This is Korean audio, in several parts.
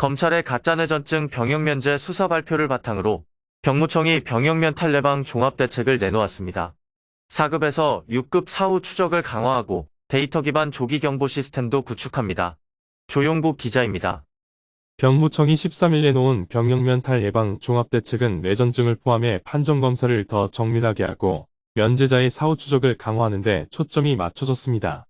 검찰의 가짜뇌전증 병역면제 수사 발표를 바탕으로 병무청이 병역면탈 예방 종합대책을 내놓았습니다. 4급에서 6급 사후 추적을 강화하고 데이터 기반 조기 경보 시스템도 구축합니다. 조용국 기자입니다. 병무청이 13일 내놓은 병역면탈 예방 종합대책은 뇌전증을 포함해 판정검사를 더 정밀하게 하고 면제자의 사후 추적을 강화하는 데 초점이 맞춰졌습니다.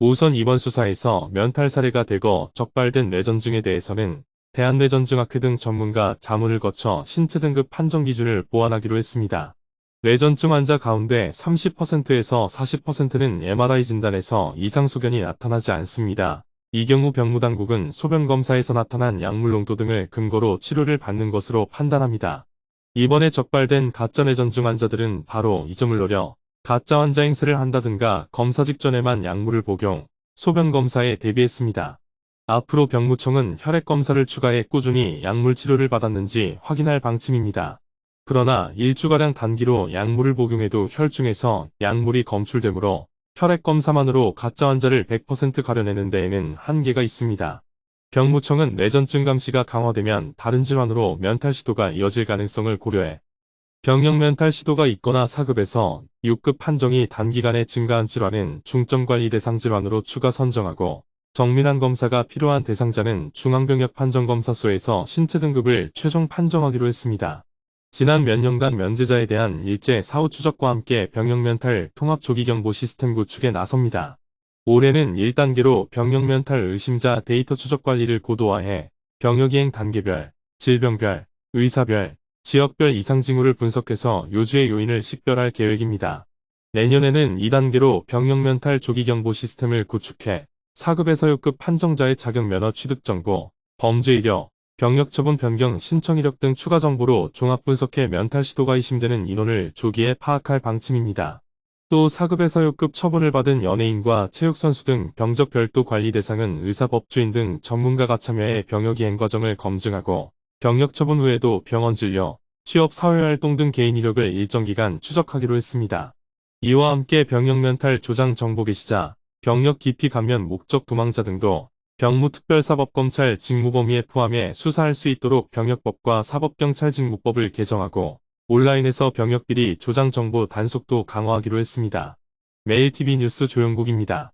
우선 이번 수사에서 면탈 사례가 대거 적발된 뇌전증에 대해서는 대한뇌전증학회 등 전문가 자문을 거쳐 신체 등급 판정 기준을 보완하기로 했습니다. 뇌전증 환자 가운데 30%에서 40%는 MRI 진단에서 이상 소견이 나타나지 않습니다. 이 경우 병무당국은 소변검사에서 나타난 약물 농도 등을 근거로 치료를 받는 것으로 판단합니다. 이번에 적발된 가짜 뇌전증 환자들은 바로 이 점을 노려 가짜 환자 행세를 한다든가 검사 직전에만 약물을 복용, 소변검사에 대비했습니다. 앞으로 병무청은 혈액검사를 추가해 꾸준히 약물 치료를 받았는지 확인할 방침입니다. 그러나 일주가량 단기로 약물을 복용해도 혈중에서 약물이 검출되므로 혈액검사만으로 가짜 환자를 100% 가려내는 데에는 한계가 있습니다. 병무청은 뇌전증 감시가 강화되면 다른 질환으로 면탈 시도가 이어질 가능성을 고려해 병역 면탈 시도가 있거나 4급에서 6급 판정이 단기간에 증가한 질환은 중점관리 대상 질환으로 추가 선정하고 정밀한 검사가 필요한 대상자는 중앙병역판정검사소에서 신체 등급을 최종 판정하기로 했습니다. 지난 몇 년간 면제자에 대한 일제 사후 추적과 함께 병역면탈 통합 조기경보 시스템 구축에 나섭니다. 올해는 1단계로 병역면탈 의심자 데이터 추적 관리를 고도화해 병역이행 단계별, 질병별, 의사별, 지역별 이상 징후를 분석해서 요주의 요인을 식별할 계획입니다. 내년에는 2단계로 병역면탈 조기경보 시스템을 구축해 4급에서 6급 판정자의 자격 면허 취득 정보, 범죄 이력, 병역 처분 변경 신청 이력 등 추가 정보로 종합 분석해 면탈 시도가 의심되는 인원을 조기에 파악할 방침입니다. 또 4급에서 6급 처분을 받은 연예인과 체육선수 등 병적 별도 관리 대상은 의사 법조인 등 전문가가 참여해 병역 이행 과정을 검증하고 병역 처분 후에도 병원 진료, 취업 사회활동 등 개인 이력을 일정 기간 추적하기로 했습니다. 이와 함께 병역 멘탈 조장 정보 게시자, 병역 기피 감면 목적 도망자 등도 병무특별사법검찰 직무범위에 포함해 수사할 수 있도록 병역법과 사법경찰 직무법을 개정하고 온라인에서 병역비리 조장 정보 단속도 강화하기로 했습니다. 매일TV 뉴스 조영국입니다.